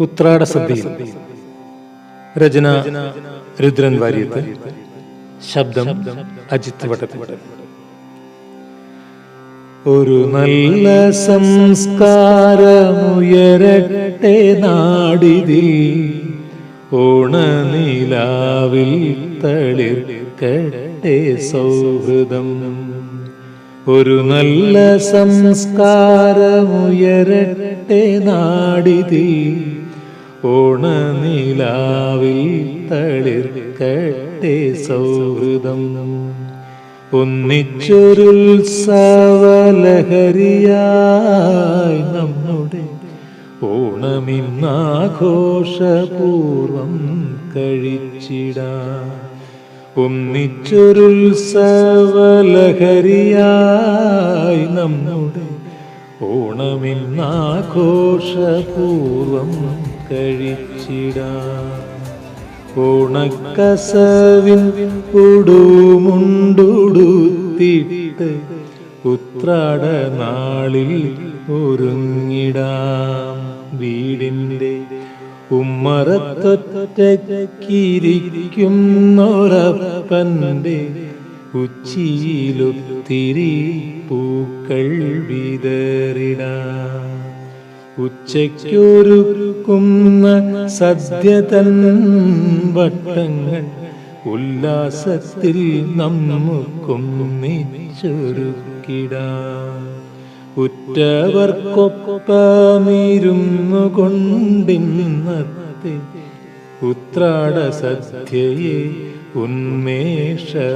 ഉത്രാട സദ്യയിൽ. രചന രുദ്രൻ വാര്യത്ത് ശബ്ദം അജിത് വട്ടത്തിൽ. ഒരു നല്ല സംസ്കാരമുയരട്ടെ നാടിതിൽ. ഓണനിലാവിൽ തളിർക്കട്ടെ സൗഹൃദം. ഒരു നല്ല സംസ്കാരമുയരട്ടെ നാടിതിൽ. ഓണനിലാവിൽ തളിർക്കട്ടെ സൗഹൃദം. ഒന്നിച്ചൊരുത്സവലഹരിയായി നമ്മുടെ ഓണമിന്നാഘോഷപൂർവം കഴിച്ചിടാം. ഒന്നിച്ചൊരുത്സവലഹരിയായി നമ്മുടെ ഓണമിന്നാഘോഷപൂർവം കഴിച്ചിടാം ഓണക്കസവിൻ ഉടുമുണ്ടുടുത്തിട്ട് ഉത്രാട നാളിൽ ഒരുങ്ങിടാം. വീടിന്റെ ഉമ്മറത്തൊറ്റക്കിരിക്കുന്നൊരപ്പന്റെ ഉച്ചിയിലൊത്തിരി പൂക്കൾ വിതറിടാം. ഉച്ചയ്ക്കൊരുക്കുന്ന സദ്യ വട്ടങ്ങൾ ഉല്ലാസത്തിൽ നമുക്കൊന്നിച്ചൊരുക്കിടാം ഉറ്റവർക്കൊപ്പമിരുന്നു കൊണ്ടിന്നത്തെ ഉത്രാട സദ്യയെ ഉന്മേഷമാക്കിടാം.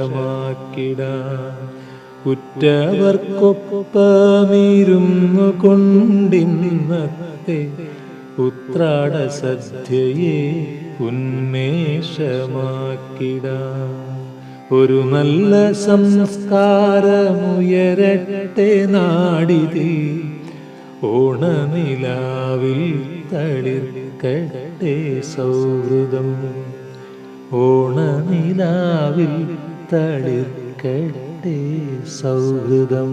ഉറ്റവർക്കൊപ്പമിരുന്നു കൊണ്ടിന്നത്തെ ഉത്രാട സദ്യയെ ഉന്മേഷമാക്കിട. ഒരു നല്ല സംസ്കാരമുയരട്ടെ നാടിതി. ഓണനിലാവിൽ തളിർക്കട്ടെ സൗഹൃദം. ഓണനിലാവിൽ തളിർക്കട്ടെ സൗഹൃദം